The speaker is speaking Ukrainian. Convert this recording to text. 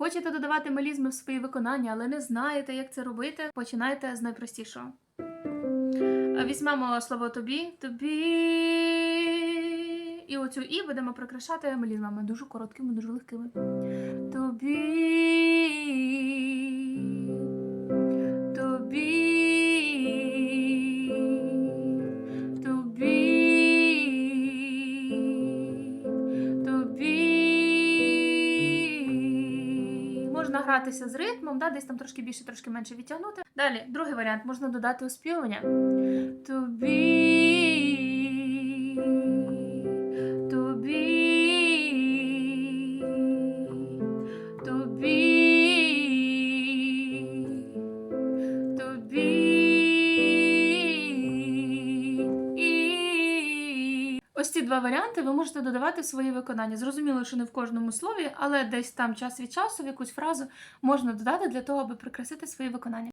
Хочете додавати мелізми в свої виконання, але не знаєте, як це робити? Починайте з найпростішого. Е, Візьмемо слово тобі, тобі. І оцю і будемо прикрашати мелізмами дуже короткими, дуже легкими. Тобі. Тобі. Можна гратися з ритмом, да, десь там трошки більше, трошки менше відтягнути. Далі, другий варіант, можна додати оспівування. Тобі. Ось ці два варіанти ви можете додавати в свої виконання. Зрозуміло, що не в кожному слові, але десь там час від часу в якусь фразу можна додати для того, аби прикрасити свої виконання.